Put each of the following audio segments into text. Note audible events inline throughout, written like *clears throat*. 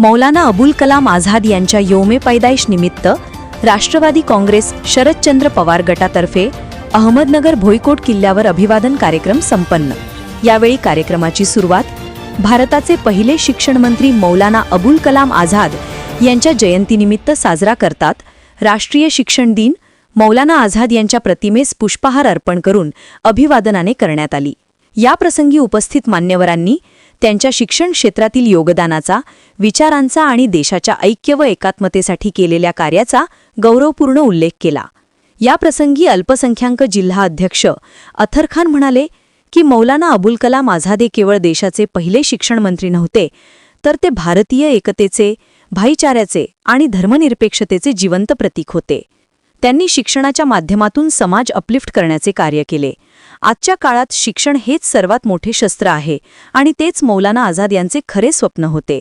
मौलाना अबुल कलाम आझाद यांच्या योमे पैदाइश निमित्त राष्ट्रवादी काँग्रेस शरदचंद्र पवार गटातर्फे अहमदनगर भोईकोट किल्ल्यावर अभिवादन कार्यक्रम संपन्न. यावेळी कार्यक्रमाची सुरुवात भारताचे पहिले शिक्षण मंत्री मौलाना अबुल कलाम आझाद यांच्या जयंतीनिमित्त साजरा करतात. राष्ट्रीय शिक्षण दिन मौलाना आझाद यांच्या प्रतिमेस पुष्पहार अर्पण करून अभिवादनाने करण्यात आली. याप्रसंगी उपस्थित मान्यवरांनी त्यांच्या शिक्षण क्षेत्रातील योगदानाचा विचारांचा आणि देशाच्या ऐक्य व एकात्मतेसाठी केलेल्या कार्याचा गौरवपूर्ण उल्लेख केला. याप्रसंगी अल्पसंख्याक जिल्हा अध्यक्ष अथरखान म्हणाले की मौलाना अबुल कलाम आझादे केवळ देशाचे पहिले शिक्षण मंत्री नव्हते तर ते भारतीय एकतेचे भाईचाऱ्याचे आणि धर्मनिरपेक्षतेचे जिवंत प्रतीक होते. त्यांनी शिक्षणाच्या माध्यमातून समाज अपलिफ्ट करण्याचे कार्य केले. आजच्या काळात शिक्षण हेच सर्वात मोठे शस्त्र आहे आणि तेच मौलाना आझाद यांचे खरे स्वप्न होते.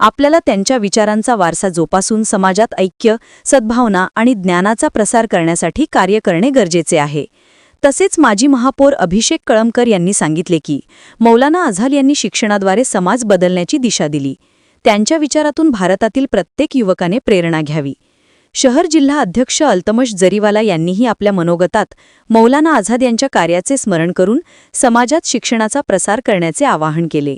आपल्याला त्यांच्या विचारांचा वारसा जोपासून समाजात ऐक्य सद्भावना आणि ज्ञानाचा प्रसार करण्यासाठी कार्य करणे गरजेचे आहे. तसेच माजी महापौर अभिषेक कळमकर यांनी सांगितले की मौलाना आझाद यांनी शिक्षणाद्वारे समाज बदलण्याची दिशा दिली. त्यांच्या विचारातून भारतातील प्रत्येक युवकाने प्रेरणा घ्यावी. शहर जिल्हा अध्यक्ष अल्तमश जरीवाला यांनीही आपल्या मनोगतात मौलाना आझाद यांच्या कार्याचे स्मरण करून समाजात शिक्षणाचा प्रसार करण्याचे आवाहन केले.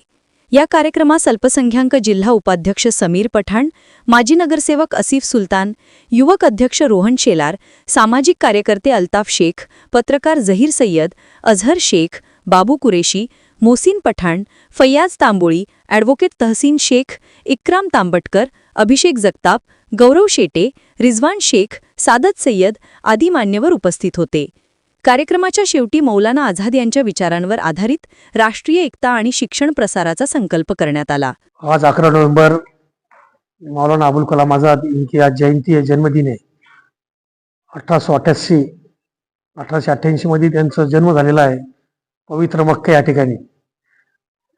या कार्यक्रमास अल्पसंख्याक जिल्हा उपाध्यक्ष समीर पठाण माजी नगरसेवक असिफ सुलतान युवक अध्यक्ष रोहन शेलार सामाजिक कार्यकर्ते अल्ताफ शेख पत्रकार जहीर सय्यद अझहर शेख बाबू कुरेशी मोसिन पठाण फैयाज तांबोळी ॲडव्होकेट तहसीन शेख इक्राम तांबटकर अभिषेक जगताप गौरव शेटे रिझवान शेख सादत सय्यद आदी मान्यवर उपस्थित होते. कार्यक्रमाच्या शेवटी मौलाना आझाद यांच्या विचारांवर आधारित राष्ट्रीय एकता आणि शिक्षण प्रसाराचा संकल्प करण्यात आला. आज अकरा नोव्हेंबर मौलाना अबुल कलाम आझाद यांची आज जयंती आहे जन्मदिन आहे अठराशे अठ्याऐंशी अठराशे अठ्ठ्याऐंशी मध्ये त्यांचा जन्म झालेला आहे. पवित्र मक्का या ठिकाणी.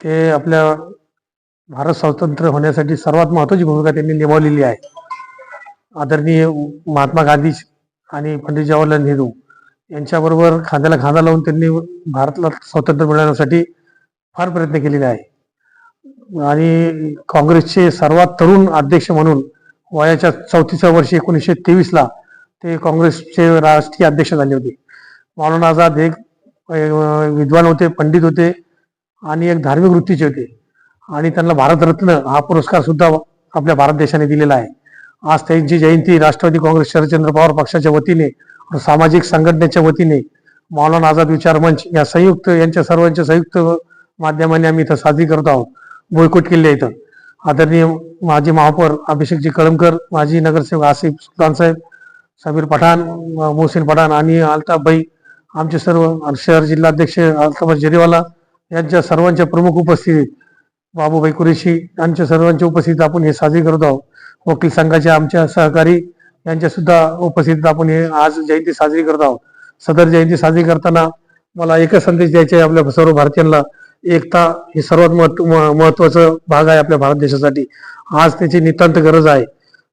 ते आपल्या भारत स्वातंत्र्य होण्यासाठी सर्वात महत्वाची भूमिका त्यांनी निभावलेली आहे. आदरणीय महात्मा गांधी आणि पंडित जवाहरलाल नेहरू यांच्याबरोबर खांद्याला खांदा लावून त्यांनी भारताला स्वातंत्र्य मिळवण्यासाठी फार प्रयत्न केलेले आहे. आणि काँग्रेसचे सर्वात तरुण अध्यक्ष म्हणून वयाच्या चौतीसव्या वर्षी एकोणीसशे तेवीसला ते काँग्रेसचे राष्ट्रीय अध्यक्ष झाले होते. मौलाना आझाद एक विद्वान होते पंडित होते. आणि एक धार्मिक वृत्तीचे होते आणि त्यांना भारतरत्न हा पुरस्कार सुद्धा आपल्या भारत देशाने दिलेला आहे. आज त्यांची जयंती राष्ट्रवादी काँग्रेस शरदचंद्र पवार पक्षाच्या वतीने सामाजिक संघटनेच्या वतीने मौलाना आझाद विचार मंच या संयुक्त यांच्या सर्वांच्या संयुक्त माध्यमाने आम्ही इथं साजरी करत आहोत. बोयकोट किल्ले इथं. आदरणीय माजी महापौर अभिषेकजी कळमकर माजी नगरसेवक आसिफ सुलतान साहेब समीर पठाण मोहसिन पठाण आणि अल्ताफ भाई आमचे सर्व शहर जिल्हाध्यक्ष अल्ताफ जरीवाला यांच्या सर्वांच्या प्रमुख उपस्थितीत बाबूभाई कुरेशी यांच्या सर्वांच्या उपस्थितीत आपण हे साजरी करत आहोत. वकील संघाचे आमच्या सहकारी यांच्या सुद्धा उपस्थितीत आपण हे आज जयंती साजरी करत आहोत. सदर जयंती साजरी करताना मला एकच संदेश द्यायचा आहे आपल्या सर्व भारतीयांना. एकता हे सर्वात महत्त्व म- महत्वाचं भाग आहे आपल्या भारत देशासाठी. आज त्याची नितांत गरज आहे.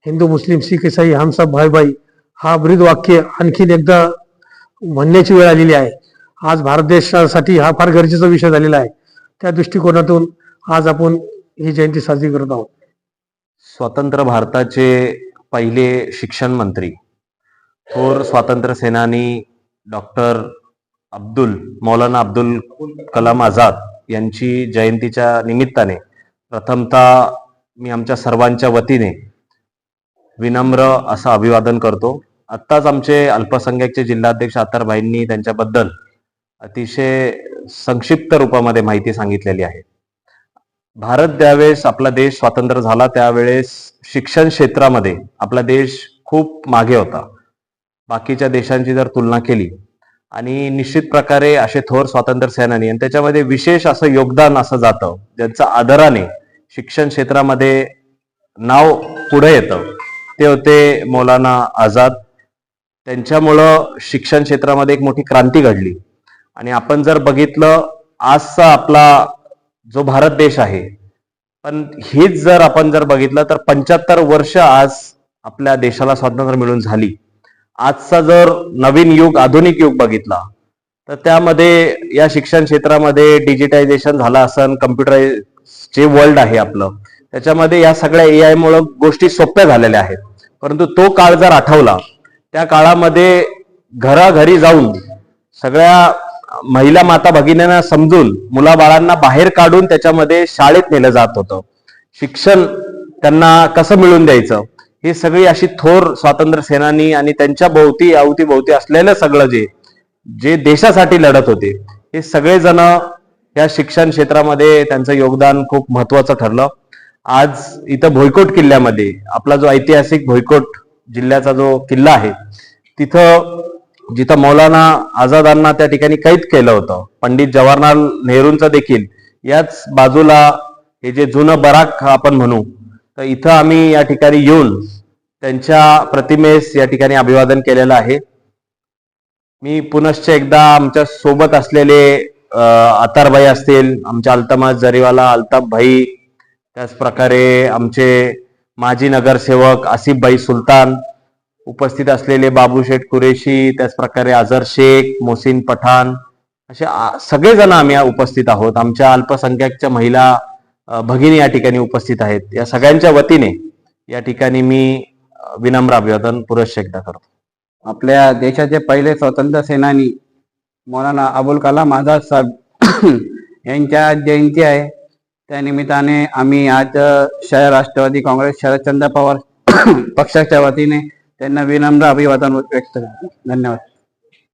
हिंदू मुस्लिम सिख इसाई हमसा भाई भाई हा ब्रीद वाक्य आणखीन एकदा म्हणण्याची वेळ आलेली आहे. आज भारत देशासाठी हा फार गरजेचा विषय झालेला आहे. त्या दृष्टिकोनातून आज आपण ही जयंती साजरी करत आहोत. स्वतंत्र भारताचे पहिले शिक्षण मंत्री थोर स्वातंत्र्य सेनानी डॉक्टर अब्दुल मौलाना अब्दुल कलाम आझाद यांची जयंतीच्या निमित्ताने प्रथमतः मी आमच्या सर्वांच्या वतीने विनम्र असं अभिवादन करतो. आत्ताच आमचे अल्पसंख्याकचे जिल्हाध्यक्ष आतारभाईंनी त्यांच्याबद्दल अतिशय संक्षिप्त रूपामध्ये माहिती सांगितलेली आहे. भारत ज्यावेळेस आपला देश स्वातंत्र्य झाला त्यावेळेस शिक्षण क्षेत्रामध्ये आपला देश खूप मागे होता. बाकीच्या देशांची जर तुलना केली आणि निश्चित प्रकारे असे थोर स्वातंत्र्य सेनानी आणि त्याच्यामध्ये विशेष असं योगदान असं जातं ज्यांचं आदराने शिक्षण क्षेत्रामध्ये नाव पुढे येतं ते होते मौलाना आझाद. त्यांच्यामुळं शिक्षण क्षेत्रामध्ये एक मोठी क्रांती घडली. आणि आपण जर बघितलं आजचा आपला जो भारत देश आहे पण हेच जर आपण जर बघितलं तर पंच्याहत्तर वर्ष आज आपल्या देशाला स्वातंत्र्य मिळून झाली. आजचा जर नवीन युग आधुनिक युग बघितला तर त्यामध्ये या शिक्षण क्षेत्रामध्ये डिजिटायझेशन झालं असन कम्प्युटराइज जे वर्ल्ड आहे आपलं. त्याच्यामध्ये या सगळ्या ए आय मुळे गोष्टी सोप्या झालेल्या आहेत. परंतु तो काळ जर आठवला त्या काळामध्ये घराघरी जाऊन सगळ्या महिला माता भगिनींना समजून मुलाबाळांना बाहेर काढून त्याच्यामध्ये शाळेत नेलं जात होतं. शिक्षण त्यांना कसं मिळवून द्यायचं? ही सगळी अशी थोर स्वातंत्र्य सेनानी आणि त्यांच्या भोवती अवतीभोवती असलेलं सगळं जे जे देशासाठी लढत होते हे सगळेजण या शिक्षण क्षेत्रामध्ये त्यांचं योगदान खूप महत्वाचं ठरलं. आज इथं भुईकोट किल्ल्यामध्ये आपला जो ऐतिहासिक भुईकोट जिल्ह्याचा जो किल्ला आहे तिथं जिथं मौलाना आझादांना त्या ठिकाणी कैद केलं होतं पंडित जवाहरलाल नेहरूंचं देखील याच बाजूला हे जे जुनं बराक आपण म्हणू तर इथं आम्ही या ठिकाणी येऊन त्यांच्या प्रतिमेस या ठिकाणी अभिवादन केलेलं आहे. मी पुनश्च एकदा आमच्यासोबत असलेले अतारभाई असतील आमच्या अल्तमाज जरीवाला अल्ताफ भाई त्याच प्रकारे आमचे माजी नगरसेवक आसिफभाई सुलतान उपस्थित असलेले बाबूशेठ कुरेशी त्याच प्रकारे शेख मोसिन पठाण असे सगळेजण आम्ही उपस्थित आहोत. आमच्या अल्पसंख्याकच्या महिला भगिनी या ठिकाणी उपस्थित आहेत. या सगळ्यांच्या वतीने या ठिकाणी मी विनम्र अभिवादन पुरुष एकदा करतो. आपल्या देशाचे पहिले स्वतंत्र सेनानी मौलाना अबुल कलाम आझाद साहेब *clears throat* यांच्या जयंती आहे. त्या निमित्ताने आम्ही आज शहर राष्ट्रवादी काँग्रेस शरदचंद्र पवार *clears throat* पक्षाच्या वतीने त्यांना विनम्र अभिवादन व्यक्त करतो धन्यवाद.